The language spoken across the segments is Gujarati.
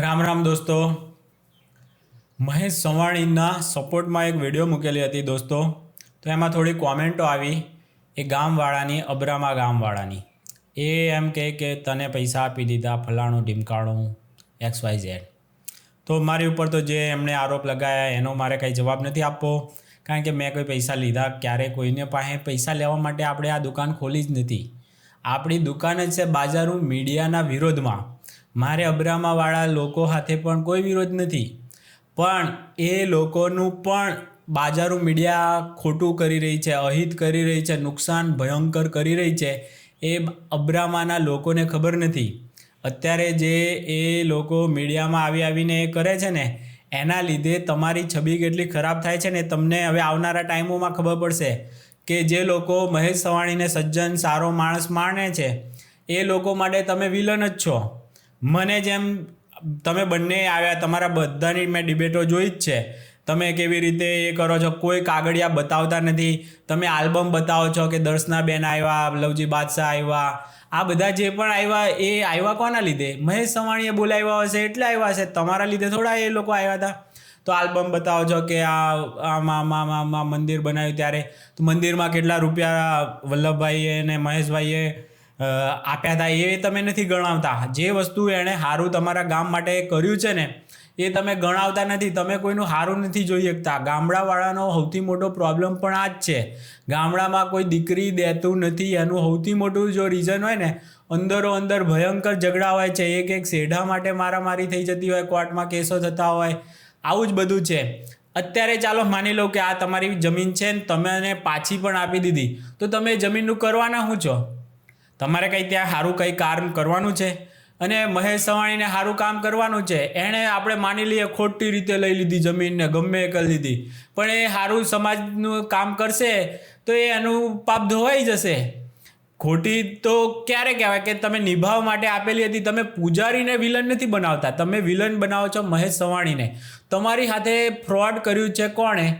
રામ રામ દોસ્તો. મહેશ સવાણીના સપોર્ટમાં એક વીડિયો મૂકેલી હતી દોસ્તો. તો એમાં થોડી કોમેન્ટો આવી. એ ગામવાળાની, અબ્રામા ગામવાળાની. એ એમ કહે કે, તને પૈસા આપી દીધા, ફલાણું, ઢીમકાણું, એક્સ વાય ઝેડ. તો મારી ઉપર તો જે એમણે આરોપ લગાવ્યા એનો મારે કંઈ જવાબ નથી આપવો. કારણ કે મેં કોઈ પૈસા લીધા ક્યારે કોઈને પાસે. પૈસા લેવા માટે આપણે આ દુકાન ખોલી જ નથી. આપણી દુકાન જ છે બાજારું મીડિયાના વિરોધમાં. મારે અબ્રામાવાળા લોકો સાથે પણ કોઈ વિરોધ નથી. પણ એ લોકોનું પણ બાજારું મીડિયા ખોટું કરી રહી છે, અહિત કરી રહી છે, નુકસાન ભયંકર કરી રહી છે, એ અબ્રામાના લોકોને ખબર નથી. અત્યારે જે એ લોકો મીડિયામાં આવી આવીને એ કરે છે ને, એના લીધે તમારી છબી કેટલી ખરાબ થાય છે ને, તમને હવે આવનારા ટાઈમોમાં ખબર પડશે કે જે લોકો મહેશ સવાણીને સજ્જન સારો માણસ માણે છે, એ લોકો માટે તમે વિલન જ છો. મને જેમ તમે બંને આવ્યા, તમારા બધાની મેં ડિબેટો જોઈ જ છે. તમે કેવી રીતે એ કરો છો? કોઈ કાગળિયા બતાવતા નથી. તમે આલ્બમ બતાવો છો કે દર્શનાબેન આવ્યા, લવજી બાદશાહ આવ્યા. આ બધા જે પણ આવ્યા, એ આવ્યા કોના લીધે? મહેશ સવાણીએ બોલાવ્યા હશે એટલે આવ્યા હશે. તમારા લીધે થોડા એ લોકો આવ્યા હતા. તો આલ્બમ બતાવો છો કે આ, આમાં આમાં મંદિર બનાવ્યું ત્યારે. તો મંદિરમાં કેટલા રૂપિયા વલ્લભભાઈએ અને મહેશભાઈએ આપ્યા હતા એ તમે નથી ગણાવતા. જે વસ્તુ એણે સારું તમારા ગામ માટે કર્યું છે ને, એ તમે ગણાવતા નથી. તમે કોઈનું સારું નથી જોઈ શકતા. ગામડાવાળાનો સૌથી મોટો પ્રોબ્લેમ પણ આ જ છે. ગામડામાં કોઈ દીકરી દેતું નથી. એનું સૌથી મોટું જો રીઝન હોય ને, અંદરો અંદર ભયંકર ઝઘડા હોય છે. એક એક શેઢા માટે મારામારી થઈ જતી હોય, કોર્ટમાં કેસો થતા હોય, આવું જ બધું છે. અત્યારે ચાલો માની લો કે આ તમારી જમીન છે ને, તમે એને પાછી પણ આપી દીધી. તો તમે જમીનનું કરવાના શું છો? તમારે કંઈ ત્યાં સારું કંઈ કામ કરવાનું છે? અને મહેશ સવાણીને સારું કામ કરવાનું છે? એણે આપણે માની લઈએ ખોટી રીતે લઈ લીધી જમીનને, ગમે એ કરી લીધી. પણ એ સારું સમાજનું કામ કરશે તો એ એનું પાપ ધોવાઈ જશે. ખોટી તો ક્યારે કહેવાય કે તમે નિભાવ માટે આપેલી હતી, તમે પૂજારીને વિલન નથી બનાવતા. તમે વિલન બનાવો છો મહેશ સવાણીને. તમારી સાથે ફ્રોડ કર્યું છે કોણે?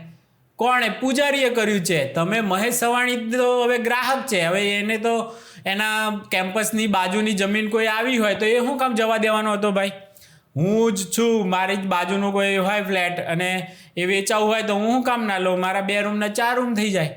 કોણે? પૂજારીએ કર્યું છે. તમે મહેશ સવાણી તો હવે ગ્રાહક છે. હવે એને તો એના કેમ્પસની બાજુની જમીન કોઈ આવી હોય તો એ શું કામ જવા દેવાનો હતો ભાઈ? હું જ છું, મારી જ બાજુનો કોઈ હોય ફ્લેટ અને એ વેચાવું હોય તો હું શું કામ ના લઉં? મારા બે રૂમના ચાર રૂમ થઈ જાય.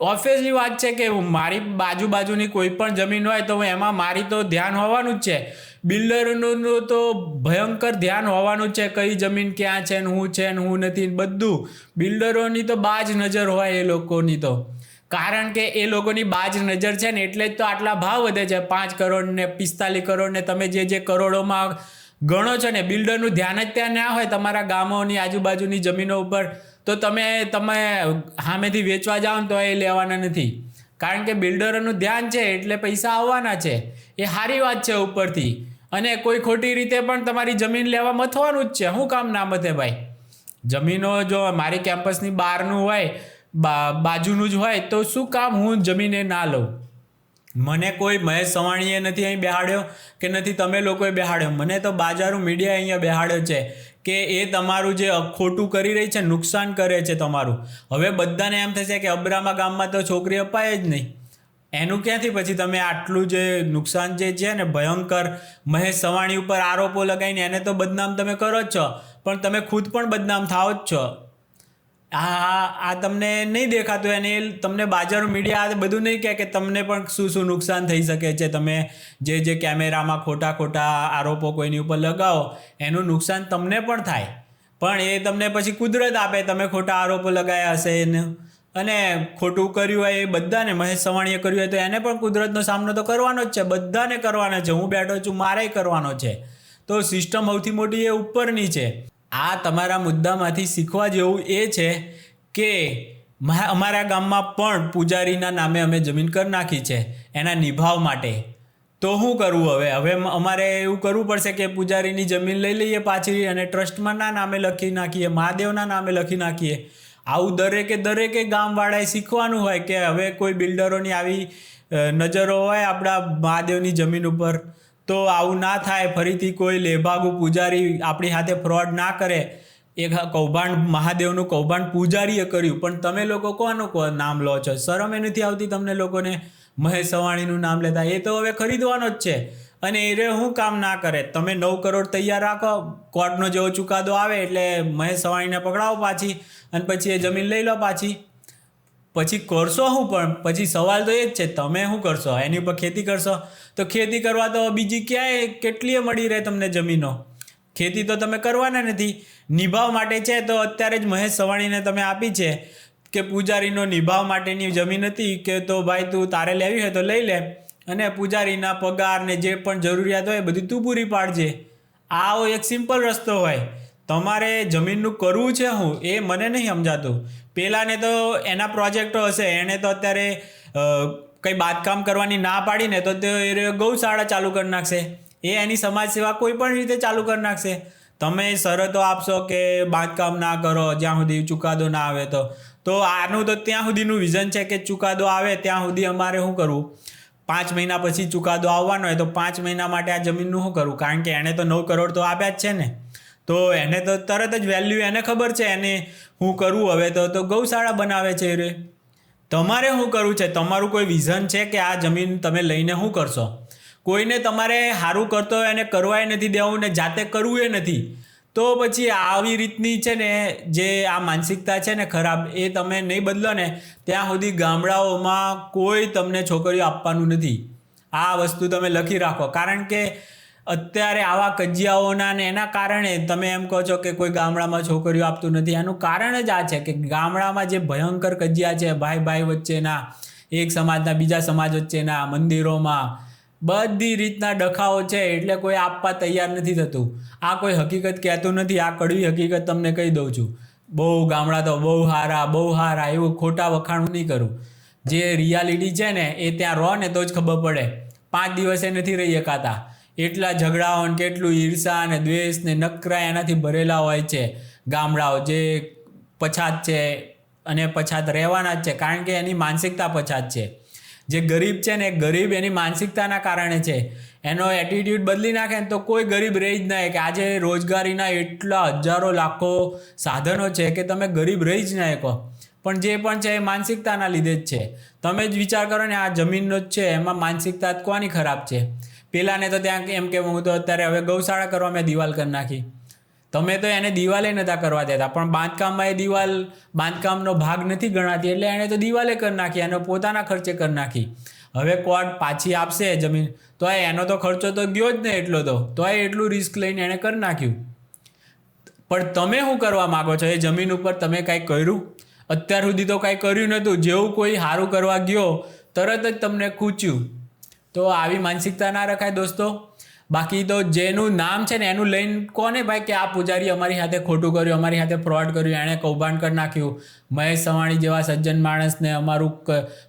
ઓબ્વિયસલી વાત છે કે મારી બાજુ બાજુની કોઈ પણ જમીન હોય તો એમાં મારી તો ધ્યાન હોવાનું જ છે. બિલ્ડરનું તો ભયંકર ધ્યાન હોવાનું જ છે કઈ જમીન ક્યાં છે ને હું છે ને હું નથી બધું. બિલ્ડરોની તો બાજ નજર હોય એ લોકોની તો. કારણ કે એ લોકોની બાજ નજર છે ને એટલે જ તો આટલા ભાવ વધે છે. પાંચ કરોડ ને પિસ્તાલીસ કરોડ ને તમે જે જે કરોડોમાં ગણો છો ને, બિલ્ડરનું ધ્યાન જ ત્યાં ના હોય તમારા ગામોની આજુબાજુની જમીનો ઉપર, તો તમે તમે સામેથી વેચવા જાઓ ને તો એ લેવાના નથી. કારણ કે બિલ્ડરોનું ધ્યાન છે એટલે પૈસા આવવાના છે. એ સારી વાત છે ઉપરથી. અને કોઈ ખોટી રીતે પણ તમારી જમીન લેવા મથવાનું જ છે. શું કામ ના મથે ભાઈ? જમીનો જો મારી કેમ્પસની બહારનું હોય બાજુનું જ હોય તો શું કામ હું જમીને ના લઉં? મને કોઈ મહેશ સવાણીએ નથી અહીં બેહાડ્યો કે નથી તમે લોકોએ બેહાડ્યો? મને તો બાજારું મીડિયા અહીંયા બેહાડ્યો છે કે એ તમારું જે ખોટું કરી રહી છે, નુકસાન કરે છે તમારું. હવે બધાને એમ થશે કે અબ્રામા ગામમાં તો છોકરી અપાય જ નહીં. એનું ક્યાંથી પછી તમે આટલું જે નુકસાન જે છે ને ભયંકર મહેશ સવાણી ઉપર આરોપો લગાવીને એને તો બદનામ તમે કરો જ છો. પણ તમે ખુદ પણ બદનામ થાઓ જ છો. આ આ તમને નહીં દેખાતું, એને તમને બાજારો મીડિયા બધું નહીં કહે કે તમને પણ શું શું નુકસાન થઈ શકે છે. તમે જે જે કેમેરામાં ખોટા ખોટા આરોપો કોઈની ઉપર લગાવો, એનું નુકસાન તમને પણ થાય. પણ એ તમને પછી કુદરત આપે, તમે ખોટા આરોપો લગાયા હશે એને. અને ખોટું કર્યું હોય એ બધાને, મહેશ સવાણીએ કર્યું હોય તો એને પણ કુદરતનો સામનો તો કરવાનો જ છે. બધાને કરવાનો છે. હું બેઠો છું મારે કરવાનો છે. તો સિસ્ટમ સૌથી મોટી એ ઉપરની છે. આ તમારા મુદ્દામાંથી શીખવા જેવું એ છે કે અમારા ગામમાં પણ પૂજારીના નામે અમે જમીન કરી નાખી છે, એના નિભાવ માટે. તો શું કરવું હવે? હવે અમારે એવું કરવું પડશે કે પૂજારીની જમીન લઈ લઈએ પાછી અને ટ્રસ્ટમાં ના નામે લખી નાખીએ, મહાદેવના નામે લખી નાખીએ. આવું દરેકે દરેકે ગામવાળાએ શીખવાનું હોય કે હવે કોઈ બિલ્ડરોની આવી નજરો હોય આપણા મહાદેવની જમીન ઉપર. તો આવું ના થાય. ફરીથી કોઈ લેભાગુ પૂજારી આપણી સાથે ફ્રોડ ના કરે. એક કૌભાંડ, મહાદેવનું કૌભાંડ પૂજારીએ કર્યું. પણ તમે લોકો કોનું નામ લો છો? શરમે નથી આવતી તમને લોકોને? મહેશ સવાણીનું નામ લેતા? એ તો હવે ખરીદવાનો જ છે. અને એ રે શું કામ ના કરે? તમે નવ કરોડ તૈયાર રાખો. કોર્ટનો જેવો ચુકાદો આવે એટલે મહેશ સવાણીને પકડાવો પાછી. અને પછી એ જમીન લઈ લો પાછી. પછી કરશો શું પણ? પછી સવાલ તો એ જ છે, તમે શું કરશો? એની ઉપર ખેતી કરશો? તો ખેતી કરવા તો બીજી ક્યાંય કેટલીય મળી રહે તમને જમીનો? ખેતી તો તમે કરવાના નથી. નિભાવ માટે છે તો અત્યારે જ મહેશ સવાણીને તમે આપી છે કે પૂજારીનો નિભાવ માટેની જમીન હતી કે તો ભાઈ તું તારે લેવી હોય તો લઈ લે અને પૂજારીના પગાર ને જે પણ જરૂરિયાત હોય બધી તું પૂરી પાડજે. આવો એક સિમ્પલ રસ્તો હોય. તમારે જમીનનું કરવું છે હું? એ મને નહીં સમજાતું. પહેલાંને તો એના પ્રોજેક્ટો હશે, એણે તો અત્યારે કંઈ બાંધકામ કરવાની ના પાડીને તો તે ગૌશાળા ચાલુ કરી નાખશે. એ એની સમાજ સેવા કોઈ પણ રીતે ચાલુ કરી નાખશે. તમે શરતો આપશો કે બાંધકામ ના કરો, જ્યાં સુધી ચુકાદો ના આવે તો. તો આનું તો ત્યાં સુધીનું વિઝન છે કે ચુકાદો આવે ત્યાં સુધી અમારે શું કરવું? પાંચ મહિના પછી ચુકાદો આવવાનો હોય તો પાંચ મહિના માટે આ જમીનનું શું કરવું? કારણ કે એણે તો નવ કરોડ તો આપ્યા જ છે ને. તો એને તો તરત જ વેલ્યુ એને ખબર છે એને હું કરવું હવે તો તો ગૌશાળા બનાવે છે રે. તમારે શું કરવું છે? તમારું કોઈ વિઝન છે કે આ જમીન તમે લઈને શું કરશો? કોઈને તમારે સારું કરતો હોય એને કરવાય નથી દેવું ને જાતે કરવું એ નથી. તો પછી આવી રીતની છે ને જે આ માનસિકતા છે ને ખરાબ એ તમે નહીં બદલો ને, ત્યાં સુધી ગામડાઓમાં કોઈ તમને છોકરીઓ આપવાનું નથી. આ વસ્તુ તમે લખી રાખો. કારણ કે અત્યારે આવા કજિયાઓના ને એના કારણે તમે એમ કહો છો કે કોઈ ગામડામાં છોકરીઓ આપતું નથી. એનું કારણ જ આ છે કે ગામડામાં જે ભયંકર કજિયા છે, ભાઈ ભાઈ વચ્ચેના, એક સમાજના, બીજા સમાજ વચ્ચેના, મંદિરોમાં, બધી રીતના ડખાઓ છે એટલે કોઈ આપવા તૈયાર નથી થતું. આ કોઈ હકીકત કહેતું નથી, આ કડવી હકીકત તમને કહી દઉં છું. બહુ ગામડા તો બહુ હારા બહુ હારા એવું ખોટા વખાણ નહીં કરું. જે રિયાલિટી છે ને એ ત્યાં રહો ને તો જ ખબર પડે. પાંચ દિવસે નથી રહી શકાતા. એટલા ઝઘડાઓ ને કેટલું ઈર્ષા અને દ્વેષ ને નકરા એનાથી ભરેલા હોય છે. ગામડાઓ જે પછાત છે અને પછાત રહેવાના જ છે, કારણ કે એની માનસિકતા પછાત છે. જે ગરીબ છે ને ગરીબ એની માનસિકતાના કારણે છે. એનો એટીટ્યૂડ બદલી નાખે ને તો કોઈ ગરીબ રહી જ નહીં કે આજે રોજગારીના એટલા હજારો લાખો સાધનો છે કે તમે ગરીબ રહી જ ના શકો. પણ જે પણ છે એ માનસિકતાના લીધે જ છે. તમે જ વિચાર કરો ને આ જમીનનો જ છે, એમાં માનસિકતા કોની ખરાબ છે? પેલાને તો ત્યાં એમ કે હું તો અત્યારે હવે ગૌશાળા કરવા મેં દિવાલ કરી નાખી. તમે તો એને દિવાલે નતા કરવા દેતા, પણ બાંધકામમાં એ દિવાલ, બાંધકામનો ભાગ નથી ગણાતી, એટલે એણે તો દિવાલે કરી નાખી, એને પોતાના ખર્ચે કરી નાખી. હવે કોર્ટ પાછી આપશે જમીન, તો એનો તો ખર્ચો તો ગયો જ ને એટલો તો તો એટલું રિસ્ક લઈને એણે કરી નાખ્યું. પણ તમે શું કરવા માગો છો? એ જમીન ઉપર તમે કાંઈ કર્યું? અત્યાર સુધી તો કાંઈ કર્યું નહોતું. જેવું કોઈ સારું કરવા ગયો, તરત જ તમને ખૂચ્યું. તો આવી માનસિકતા ના રખાય દોસ્તો. બાકી તો જેનું નામ છે ને, એનું લઈને કોને ભાઈ કે આ પૂજારી અમારી સાથે ખોટું કર્યું, અમારી સાથે ફ્રોડ કર્યું, એણે કૌભાંડ કરી નાખ્યું. મહેશ સવાણી જેવા સજ્જન માણસને અમારું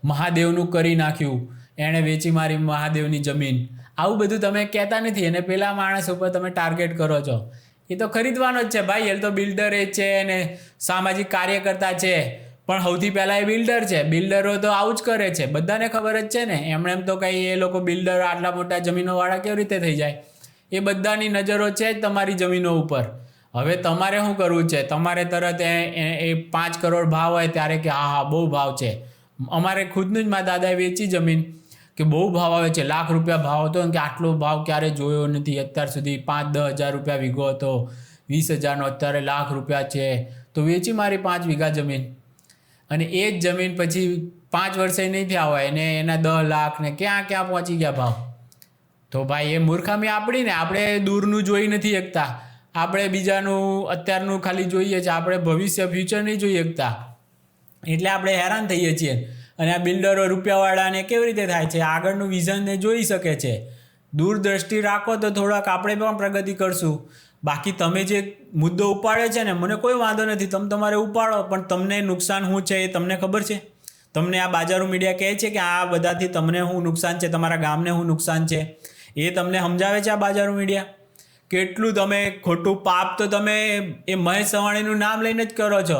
મહાદેવનું કરી નાખ્યું. એણે વેચી મારી મહાદેવની જમીન. આવું બધું તમે કહેતા નથી અને પેલા માણસ ઉપર તમે ટાર્ગેટ કરો છો. એ તો ખરીદવાનો જ છે ભાઈ, એ તો બિલ્ડર એ છે અને સામાજિક કાર્યકર્તા છે. પણ સૌથી પહેલાં એ બિલ્ડર છે. બિલ્ડરો તો આવું જ કરે છે. બધાને ખબર જ છે ને, એમણે એમ તો કંઈ એ લોકો બિલ્ડર આટલા મોટા જમીનોવાળા કેવી રીતે થઈ જાય? એ બધાની નજરો છે જ તમારી જમીનો ઉપર. હવે તમારે શું કરવું છે? તમારે તરત એ, એ- પાંચ કરોડ ભાવ હોય ત્યારે કે હા હા બહુ ભાવ છે. અમારે ખુદનું જ મારા દાદાએ વેચી જમીન કે બહુ ભાવ આવે છે. લાખ રૂપિયા ભાવ હતો કે આટલો ભાવ ક્યારે જોયો નથી. અત્યાર સુધી પાંચ, દસ હજાર રૂપિયા વીઘો હતો. વીસ હજારનો અત્યારે લાખ રૂપિયા છે. તો વેચી મારી પાંચ વીઘા જમીન. અને એ જ જમીન પછી પાંચ વર્ષે નહીં થયા હોય ને એના દસ લાખ ને ક્યાં ક્યાં પહોંચી ગયા ભાવ. તો ભાઈ એ મૂર્ખામી આપણી ને, આપણે દૂરનું જોઈ નથી શકતા. આપણે બીજાનું, અત્યારનું ખાલી જોઈએ છે, આપણે ભવિષ્ય ફ્યુચર નહીં જોઈ શકતા. એટલે આપણે હેરાન થઈએ છીએ. અને આ બિલ્ડરો રૂપિયાવાળાને કેવી રીતે થાય છે? આગળનું વિઝનને જોઈ શકે છે. દૂરદ્રષ્ટિ રાખો તો થોડાક આપણે પણ પ્રગતિ કરશું. બાકી તમે જે મુદ્દો ઉપાડે છે ને, મને કોઈ વાંધો નથી. તમે તમારે ઉપાડો, પણ તમને નુકસાન શું છે એ તમને ખબર છે? તમને આ બાજારો મીડિયા કહે છે કે આ બધાથી તમને શું નુકસાન છે, તમારા ગામને શું નુકસાન છે? એ તમને સમજાવે છે આ બાજારો મીડિયા કેટલું તમે ખોટું પાપ તો તમે એ મહેશ સવાણીનું નામ લઈને જ કરો છો.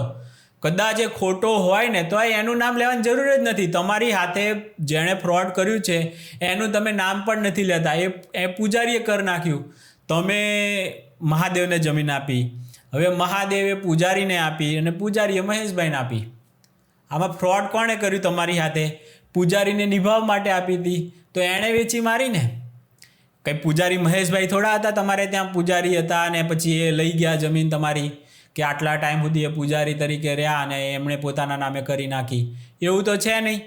કદાચ એ ખોટો હોય ને, તો એનું નામ લેવાની જરૂર જ નથી. તમારી હાથે જેણે ફ્રોડ કર્યું છે, એનું તમે નામ પણ નથી લેતા. એ એ પૂજારીએ કરી નાખ્યું. તમે મહાદેવને જમીન આપી, હવે મહાદેવે પૂજારીને આપી અને પૂજારીએ મહેશભાઈને આપી. આમાં ફ્રોડ કોણે કર્યું તમારી હાથે? પૂજારીને નિભાવ માટે આપી હતી. તો એણે વેચી મારીને? કંઈ પૂજારી મહેશભાઈ થોડા હતા તમારે ત્યાં? પૂજારી હતા અને પછી એ લઈ ગયા જમીન તમારી કે આટલા ટાઈમ સુધી એ પૂજારી તરીકે રહ્યા અને એમણે પોતાના નામે કરી નાખી. એવું તો છે નહીં.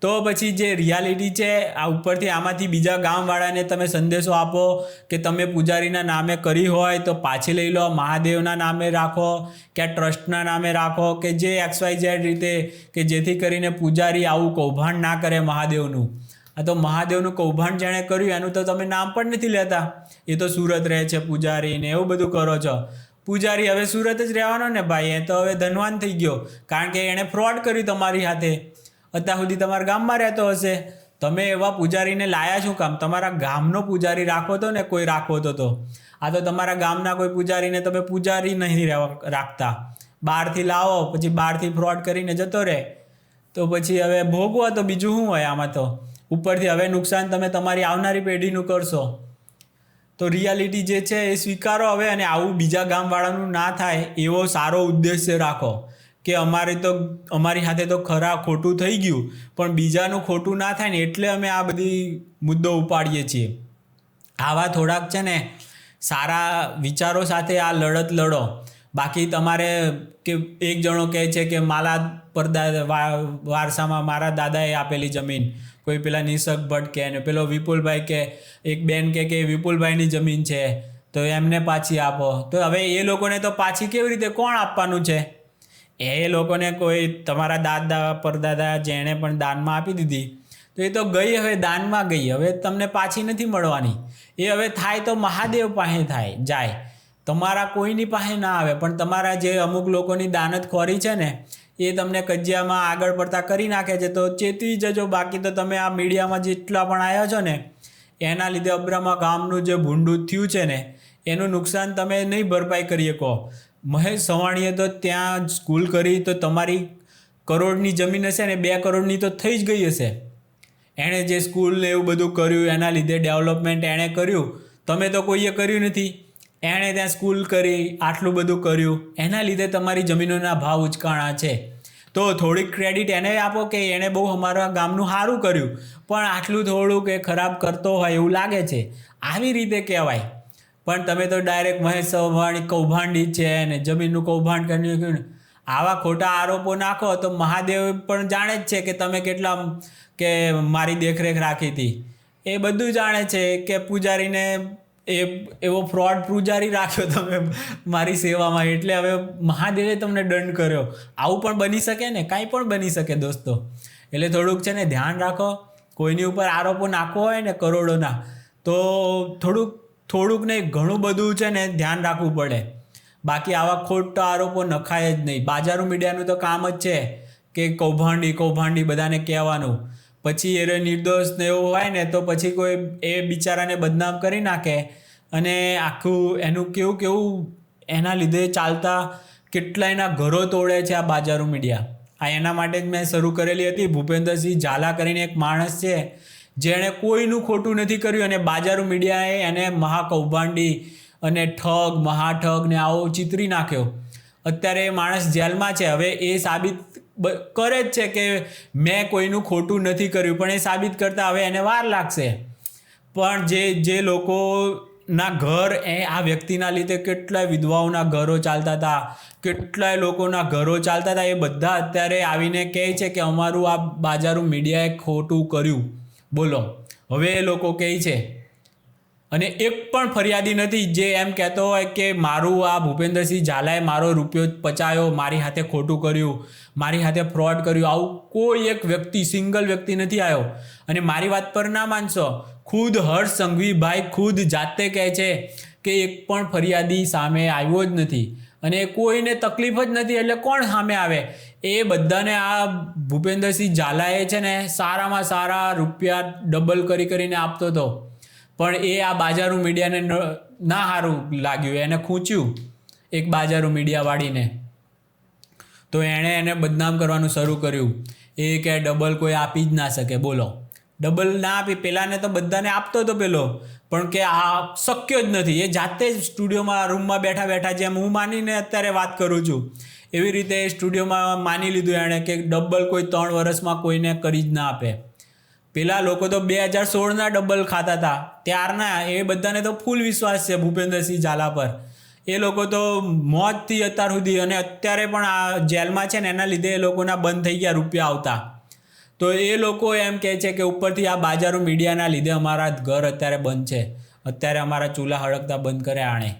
તો પછી જે રિયાલિટી છે, આ ઉપરથી આમાંથી બીજા ગામવાળાને તમે સંદેશો આપો કે તમે પૂજારીના નામે કરી હોય તો પાછી લઈ લો, મહાદેવના નામે રાખો કે ટ્રસ્ટના નામે રાખો કે જે એક્સ વાય ઝેડ રીતે કે જેથી કરીને પૂજારી આવું કૌભાંડ ના કરે મહાદેવનું. આ તો મહાદેવનું કૌભાંડ જેણે કર્યું, એનું તો તમે નામ પણ નથી લેતા. એ તો સુરત રહે છે પૂજારી ને એવું બધું કરો છો. પૂજારી હવે સુરત જ રહેવાનો ને ભાઈ? એ તો હવે ધનવાન થઈ ગયો. કારણ કે એણે ફ્રોડ કર્યું તમારી હાથે. અત્યાર સુધી તમારા ગામમાં રહેતો હશે. તમે એવા પૂજારીને લાયા શું કામ. તમારા ગામનો પૂજારી રાખો તો ને કોઈ રાખવો તો તો. આ તો તમારા ગામના કોઈ પૂજારીને તમે પૂજારી નહીં રાખતા. બહારથી લાવો, પછી બહારથી ફ્રોડ કરીને જતો રહે. તો પછી હવે ભોગવો તો બીજું શું હોય આમાં તો? ઉપરથી હવે નુકસાન તમે તમારી આવનારી પેઢીનું કરશો. તો રિયાલિટી જે છે એ સ્વીકારો હવે અને આવું બીજા ગામવાળાનું ના થાય એવો સારો ઉદ્દેશ્ય રાખો. કે અમારે તો, અમારી સાથે તો ખરા ખોટું થઈ ગયું, પણ બીજાનું ખોટું ના થાય ને એટલે અમે આ બધી મુદ્દો ઉપાડીએ છીએ. આવા થોડાક છે ને, સારા વિચારો સાથે આ લડત લડો. બાકી તમારે કે એક જણો કહે છે કે માલા પરદા વારસામાં મારા દાદાએ આપેલી જમીન. કોઈ પેલા નિશક ભટ્ટ કહે ને પેલો વિપુલભાઈ કે એક બેન કે કે વિપુલભાઈની જમીન છે, તો એમને પાછી આપો. તો હવે એ લોકોને તો પાછી કેવી રીતે કોણ આપવાનું છે? એ લોકોને કોઈ તમારા દાદા, પરદાદા જેણે પણ દાનમાં આપી દીધી, તો એ તો ગઈ હવે દાનમાં ગઈ. હવે તમને પાછી નથી મળવાની. એ હવે થાય તો મહાદેવ પાસે થાય, જાય. તમારા કોઈની પાસે ના આવે, પણ તમારા જે અમુક લોકોની દાનત ખોરી છે ને, એ તમને કજિયામાં આગળ પડતા કરી નાખે છે. તો ચેતવી જજો. બાકી તો તમે આ મીડિયામાં જેટલા પણ આવ્યા છો ને, એના લીધે અબ્રામા ગામનું જે ભૂંડું થયું છે ને, એનું નુકસાન તમે નહીં ભરપાઈ કરી શકો. મહેશ સવાણીએ તો ત્યાં સ્કૂલ કરી તો તમારી કરોડની જમીન હશે ને બે કરોડની તો થઈ જ ગઈ હશે. એણે જે સ્કૂલને એવું બધું કર્યું, એના લીધે ડેવલપમેન્ટ એણે કર્યું. તમે તો કોઈએ કર્યું નથી. એણે ત્યાં સ્કૂલ કરી, આટલું બધું કર્યું. એના લીધે તમારી જમીનોના ભાવ ઉચકાણા છે. તો થોડીક ક્રેડિટ એને આપો કે એણે બહુ અમારા ગામનું સારું કર્યું. પણ આટલું થોડું કે ખરાબ કરતો હોય એવું લાગે છે. આવી રીતે કહેવાય. પણ તમે તો ડાયરેક્ટ મહેશ ચૌહાણ કૌભાંડી છે ને જમીનનું કૌભાંડ કર્યું ને. આવા ખોટા આરોપો નાખો તો મહાદેવ પણ જાણે જ છે કે તમે કેટલા કે મારી દેખરેખ રાખી હતી. એ બધું જાણે છે કે પૂજારીને એ એવો ફ્રોડ પૂજારી રાખ્યો તમે મારી સેવામાં. એટલે હવે મહાદેવે તમને દંડ કર્યો. આવું પણ બની શકે ને? કાંઈ પણ બની શકે દોસ્તો. એટલે થોડુંક છે ને ધ્યાન રાખો. કોઈની ઉપર આરોપો નાખવો હોય ને કરોડોના, તો થોડુંક થોડુંક નહીં, ઘણું બધું છે ને ધ્યાન રાખવું પડે. બાકી આવા ખોટા આરોપો નખાય જ નહીં. બાજારો મીડિયાનું તો કામ જ છે કે કૌભાંડી કૌભાંડી બધાને કહેવાનું. પછી એ નિર્દોષ ને એવું હોય ને તો પછી કોઈ એ બિચારાને બદનામ કરી નાખે. અને આખું એનું કેવું કેવું એના લીધે ચાલતા કેટલાયના ઘરો તોડે છે આ બાજારું મીડિયા. આ એના માટે જ મેં શરૂ કરેલી હતી. ભૂપેન્દ્રસિંહ ઝાલા કરીને એક માણસ છે. જેણે કોઈનું ખોટું નથી કર્યું અને બાજારું મીડિયાએ એને મહાકૌભાંડી અને ઠગ, મહાઠગ ને આવો ચિતરી નાખ્યો. અત્યારે એ માણસ જેલમાં છે. હવે એ સાબિત કરે જ છે કે મેં કોઈનું ખોટું નથી કર્યું, પણ એ સાબિત કરતાં હવે એને વાર લાગશે. પણ જે જે લોકોના ઘર એ, આ વ્યક્તિના લીધે કેટલાય વિધવાઓના ઘરો ચાલતા હતા, કેટલાય લોકોના ઘરો ચાલતા હતા, એ બધા અત્યારે આવીને કહે છે કે અમારું આ બાજારું મીડિયાએ ખોટું કર્યું. બોલો. હવે એ લોકો કહે છે, અને એક પણ ફરિયાદી નથી જે એમ કહેતો હોય કે મારું આ ભૂપેન્દ્રસિંહ ઝાલાએ મારો રૂપિયો પચાયો, મારી હાથે ખોટું કર્યું, મારી હાથે ફ્રોડ કર્યું, આવું કોઈ એક વ્યક્તિ સિંગલ વ્યક્તિ નથી આવ્યો. અને મારી વાત પર ના માનશો, ખુદ હર્ષ સંઘવીભાઈ ખુદ જાતે કહે છે કે એક પણ ફરિયાદી સામે આવ્યો જ નથી. અને કોઈને તકલીફ જ નથી, એટલે કોણ સામે આવે? એ બધાને આ ભૂપેન્દ્રસિંહ ઝાલાએ છે ને સારામાં સારા રૂપિયા ડબલ કરી કરીને આપતો હતો. પણ એ આ બાજારું મીડિયાને ના સારું લાગ્યું, એને ખૂંચ્યું એક બાજારું મીડિયાવાળીને તો એણે એને બદનામ કરવાનું શરૂ કર્યું. એ કે ડબલ કોઈ આપી જ ના શકે, બોલો. ડબલ ના આપી પહેલાંને તો બધાને આપતો હતો પેલો. પણ કે આ શક્ય જ નથી. એ જાતે જ સ્ટુડિયોમાં, રૂમમાં બેઠા બેઠા જેમ હું માનીને અત્યારે વાત કરું છું, એવી રીતે સ્ટુડિયોમાં માની લીધું એણે કે ડબલ કોઈ ત્રણ વર્ષમાં કોઈને કરી જ ના આપે. પેલા લોકો તો બે હજાર સોળના ડબલ ખાતા હતા. ત્યારના એ બધાને તો ફૂલ વિશ્વાસ છે ભૂપેન્દ્રસિંહ ઝાલા પર. એ લોકો તો મોતથી અત્યાર સુધી અને અત્યારે પણ આ જેલમાં છે ને, એના લીધે એ લોકોના બંધ થઈ ગયા રૂપિયા આવતા. તો એ લોકો એમ કહે છે કે ઉપરથી આ બાજારો મીડિયાના લીધે અમારા ઘર અત્યારે બંધ છે. અત્યારે અમારા ચૂલા હળગતા બંધ કરે આણે.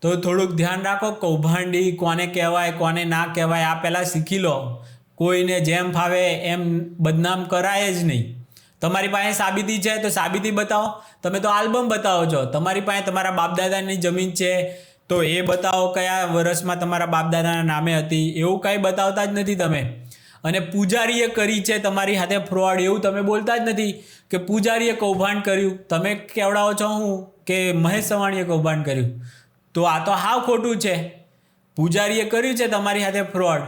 તો થોડુંક ધ્યાન રાખો, કૌભાંડી કોને કહેવાય, કોને ના કહેવાય, આ પહેલાં શીખી લો. કોઈને જેમ ફાવે એમ બદનામ કરાય જ નહીં. તમારી પાસે સાબિતી છે તો સાબિતી બતાવો. તમે તો આલ્બમ બતાવો છો. તમારી પાસે તમારા બાપદાદાની જમીન છે તો એ બતાવો કયા વર્ષમાં તમારા બાપદાદાના નામે હતી. એવું કાંઈ બતાવતા જ નથી તમે. અને પૂજારીએ કરી છે તમારી સાથે ફ્રોડ. એવું તમે બોલતા જ નથી કે પૂજારીએ કૌભાંડ કર્યું. તમે કેવડાવો છો હું? કે મહેશ સવાણીએ કૌભાંડ કર્યું? તો આ તો હાવ ખોટું છે. પૂજારીએ કર્યું છે તમારી સાથે ફ્રોડ.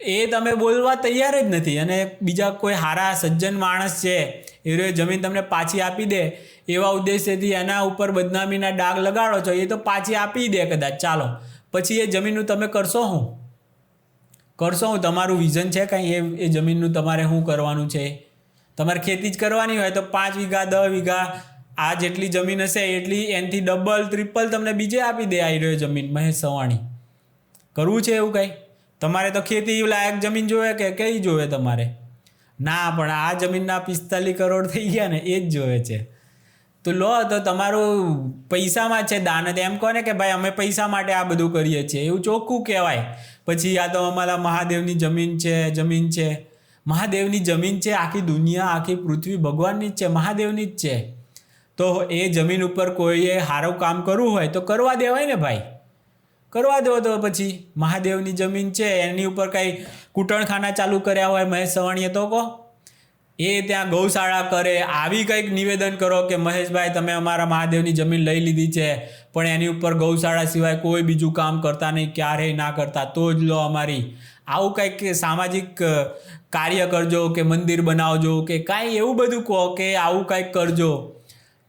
એ તમે બોલવા તૈયાર જ નથી. અને બીજા કોઈ હારા સજ્જન માણસ છે એ જમીન તમને પાછી આપી દે, એવા ઉદ્દેશ્યથી એના ઉપર બદનામીના ડાઘ લગાડો છો, એ તો પાછી આપી દે કદાચ. ચાલો. પછી એ જમીનનું તમે કરશો શું કરશો હું તમારું વિઝન છે કાંઈ? એ એ જમીનનું તમારે શું કરવાનું છે? તમારે ખેતી જ કરવાની હોય તો પાંચ વીઘા, દસ વીઘા, આ જેટલી જમીન હશે, એટલી એનથી ડબલ ટ્રિપલ તમને બીજે આપી દે આવી રહ્યો જમીન, મહેશ સવાણી. કરવું છે એવું કંઈ? તમારે તો ખેતી લાયક જમીન જોવે કે કઈ જોવે તમારે? ના, પણ આ જમીનના પિસ્તાલીસ કરોડ થઈ ગયા ને, એ જ જોવે છે. તો લો, તો તમારું પૈસામાં છે દાન તો એમ કહો ને કે ભાઈ અમે પૈસા માટે આ બધું કરીએ છીએ? એવું ચોખ્ખું કહેવાય. પછી આ તો અમારા મહાદેવની જમીન છે જમીન છે. મહાદેવની જમીન છે, આખી દુનિયા, આખી પૃથ્વી ભગવાનની જ છે, મહાદેવની જ છે. તો એ જમીન ઉપર કોઈએ સારું કામ કરવું હોય તો કરવા દેવાય ને ભાઈ. કરવા દો તો પછી. મહાદેવની જમીન છે, એની ઉપર કાંઈ કૂટણખાના ચાલુ કર્યા હોય, મહેશ સવાણીએ તો કહો. એ ત્યાં ગૌશાળા કરે, આવી કંઈક નિવેદન કરો કે મહેશભાઈ, તમે અમારા મહાદેવની જમીન લઈ લીધી છે. પણ એની ઉપર ગૌશાળા સિવાય કોઈ બીજું કામ કરતા નહીં, ક્યારેય ના કરતા. તો જ લો અમારી. આવું કંઈક સામાજિક કાર્ય કરજો કે મંદિર બનાવજો કે કાંઈ એવું બધું કહો કે આવું કંઈક કરજો.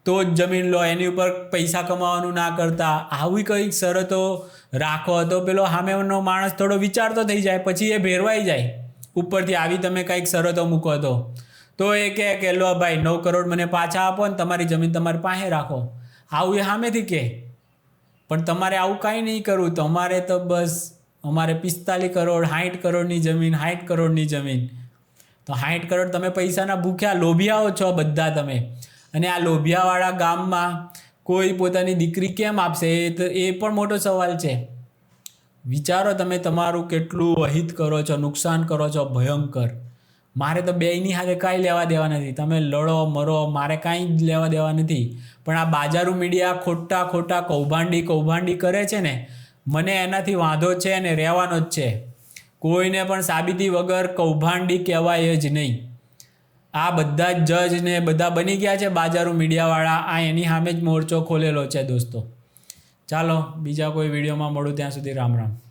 તો જ જમીન લો, એની ઉપર પૈસા કમાવાનું ના કરતા. આવી કંઈક શરતો રાખો તો પેલો સામેનો માણસ થોડો વિચારતો થઈ જાય, પછી એ ભેરવાઈ જાય. ઉપરથી આવી તમે કંઈક શરતો મૂકો તો. તો એ કહે કે, લો ભાઈ, નવ કરોડ મને પાછા આપો ને તમારી જમીન તમારી પાસે રાખો. આવું એ સામેથી કહે. પણ તમારે આવું કાંઈ નહીં કરવું. તમારે તો બસ અમારે પિસ્તાલીસ કરોડ, સાઠ કરોડની જમીન, સાઠ કરોડની જમીન. તો સાઠ કરોડ તમે પૈસાના ભૂખ્યા લોભિયાઓ છો બધા તમે. અને આ લોભિયાવાળા ગામમાં કોઈ પોતાની દીકરી કેમ આપશે? એ તો, એ પણ મોટો સવાલ છે. વિચારો તમે તમારું કેટલું અહિત કરો છો, નુકસાન કરો છો, ભયંકર. મારે તો બેયની સાથે કાંઈ લેવા દેવા નથી. તમે લડો, મરો, મારે કાંઈ જ લેવા દેવા નથી. પણ આ બાજારું મીડિયા ખોટા ખોટા કૌભાંડી કૌભાંડી કરે છે ને, મને એનાથી વાંધો છે અને રહેવાનો જ છે. કોઈને પણ સાબિતી વગર કૌભાંડી કહેવાય જ નહીં. આ બધા જ જજ ને બધા બની ગયા છે બાજારું મીડિયાવાળા. આ એની સામે જ મોરચો ખોલેલો છે દોસ્તો. ચાલો, બીજા કોઈ વિડીયોમાં મળું ત્યાં સુધી રામ રામ.